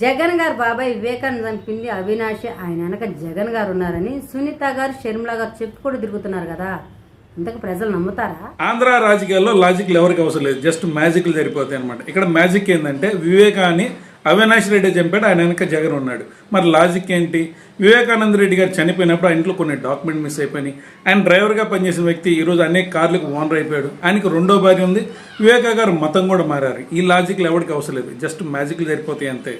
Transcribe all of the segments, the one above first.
జగన్ గారు బాబాయ్ వివేకానంద చంపింది అవినాష్ ఆయన వెనక జగన్ గారు ఉన్నారని సునీత గారు షర్మిల గారు చెప్పుకుంటూ తిరుగుతున్నారు కదా. ఇంతకు ప్రజలు నమ్ముతారా? ఆంధ్ర రాజకీయాల్లో లాజిక్లు ఎవరికి అవసరం లేదు. జస్ట్ మ్యాజిక్లు సరిపోతాయి అనమాట ఇక్కడ మ్యాజిక్ ఏంటంటే వివేకాన్ని అవినాష్ రెడ్డి చంపాడు ఆయన వెనక జగన్ ఉన్నాడు. మరి లాజిక్ ఏంటి? వివేకానంద రెడ్డి గారు చనిపోయినప్పుడు ఆ ఇంట్లో కొన్ని డాక్యుమెంట్ మిస్ అయిపోయినాయి. ఆయన డ్రైవర్గా పనిచేసిన వ్యక్తి ఈరోజు అనేక కార్లకు ఓనర్ అయిపోయాడు. ఆయనకు రెండో భార్య ఉంది. వివేకా గారు మతం కూడా మారారు. ఈ లాజిక్లు ఎవరికి అవసరం లేదు. జస్ట్ మ్యాజిక్లు సరిపోతాయి అంతే.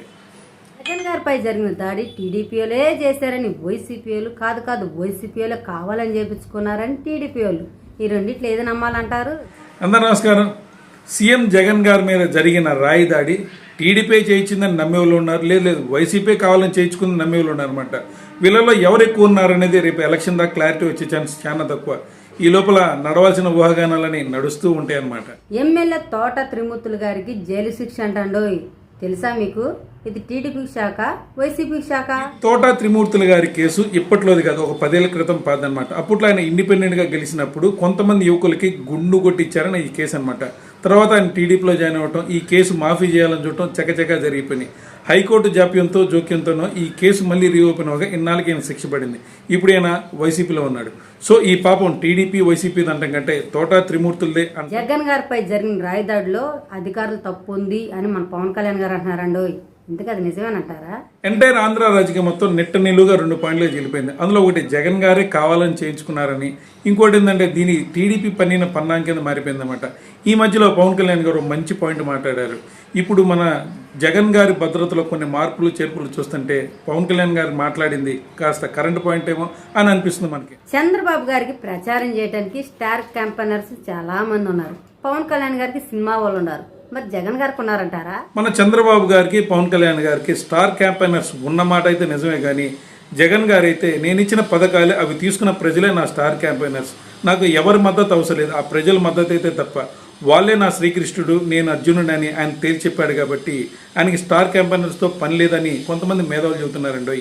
జగన్ గారిపై జరిగిన దాడి టీడీపీలే చేశారని వైసీపీలు కాదు కాదు వైసీపీలు కావాలని చేపించుకున్నారని టీడీపీలు. ఈ రెండిట్లో ఏది నమ్మాలంటారు? అందరు నమస్కారం. సీఎం జగన్ గారి మీద జరిగిన రాయి దాడి టీడీపీ చేయించిందని నమ్మేవాళ్ళు ఉన్నారు. లేదు లేదు వైసీపీ కావాలని చేయించుకుందని నమ్మేవాళ్ళు ఉన్నారు అనమాట వీళ్ళలో ఎవరు ఎక్కువ ఉన్నారనేది రేపు ఎలక్షన్ దాకా క్లారిటీ వచ్చే ఛాన్స్ చాలా తక్కువ. ఈ లోపల నడవాల్సిన ఊహాగానాలని నడుస్తూ ఉంటాయి అన్నమాట ఎమ్మెల్యే తోట త్రిమూర్తులు గారికి జైలు శిక్ష అంటాండోయ్. తెలుసా మీకు? ఇది టీడీపీ శాఖ వైసీపీ శాఖ? తోటా త్రిమూర్తుల గారి కేసు ఇప్పట్లోది కాదు ఒక పదేళ్ళ క్రితం పాదనమాట అప్పట్లో ఆయన ఇండిపెండెంట్గా గెలిచినప్పుడు కొంతమంది యువకులకి గుండు కొట్టించారని ఈ కేసు అనమాట తర్వాత ఆయన టీడీపీలో జాయిన్ అవ్వటం ఈ కేసు మాఫీ చేయాలని చూడటం చకచకా జరిగిపోయినాయి. హైకోర్టు జాప్యంతో జోక్యంతోనో ఈ కేసు మళ్ళీ రీఓపెన్ అవగా ఇన్నాళ్ళకి ఆయన శిక్ష పడింది. ఇప్పుడు ఆయన వైసీపీలో ఉన్నాడు. సో ఈ పాపం టీడీపీ వైసీపీ దంటం కంటే తోటా త్రిమూర్తులదే అంట జగన్ గారిపై జరిగిన రాయిదాడిలో అధికారులు తప్పు ఉంది అని మన పవన్ కళ్యాణ్ గారు అంటున్నారండోయ్. ఇంతకు అది నిజమేనంటారా? ఎంటైర్ ఆంధ్ర రాజకీయం మొత్తం నిట్ట నిలువుగా రెండు పాయింట్లు గెలిపోయింది. అందులో ఒకటి జగన్ గారే కావాలని చేయించుకున్నారని ఇంకోటి ఏంటంటే దీని టీడీపీ పన్నిన పన్నాం కింద మారిపోయిందన్నమాట. ఈ మధ్యలో పవన్ కళ్యాణ్ గారు మంచి పాయింట్ మాట్లాడారు. ఇప్పుడు మన జగన్ గారి భద్రతలో కొన్ని మార్పులు చేర్పులు చూస్తుంటే పవన్ కళ్యాణ్ గారు మాట్లాడింది కాస్త కరెంట్ పాయింట్ ఏమో అని అనిపిస్తుంది మనకి. చంద్రబాబు గారికి ప్రచారం చేయడానికి స్టార్ క్యాంపెయినర్స్ చాలా మంది ఉన్నారు. పవన్ కళ్యాణ్ గారికి సినిమా వాళ్ళు ఉన్నారు. మరి జగన్ గారికి ఉన్నారంటారా మన చంద్రబాబు గారికి పవన్ కళ్యాణ్ గారికి స్టార్ క్యాంపైనర్స్ ఉన్న మాట అయితే నిజమే కానీ జగన్ గారు అయితే నేను ఇచ్చిన పథకాలే అవి తీసుకున్న ప్రజలే నా స్టార్ క్యాంపైనర్స్ నాకు ఎవరి మద్దతు అవసరం లేదు. ఆ ప్రజల మద్దతు అయితే తప్ప వాళ్ళే నా శ్రీకృష్ణుడు నేను అర్జునుడు అని ఆయన తేల్చి చెప్పాడు కాబట్టి ఆయనకి స్టార్ క్యాంపైనర్స్తో పని లేదని కొంతమంది మేధావులు చెబుతున్నారండి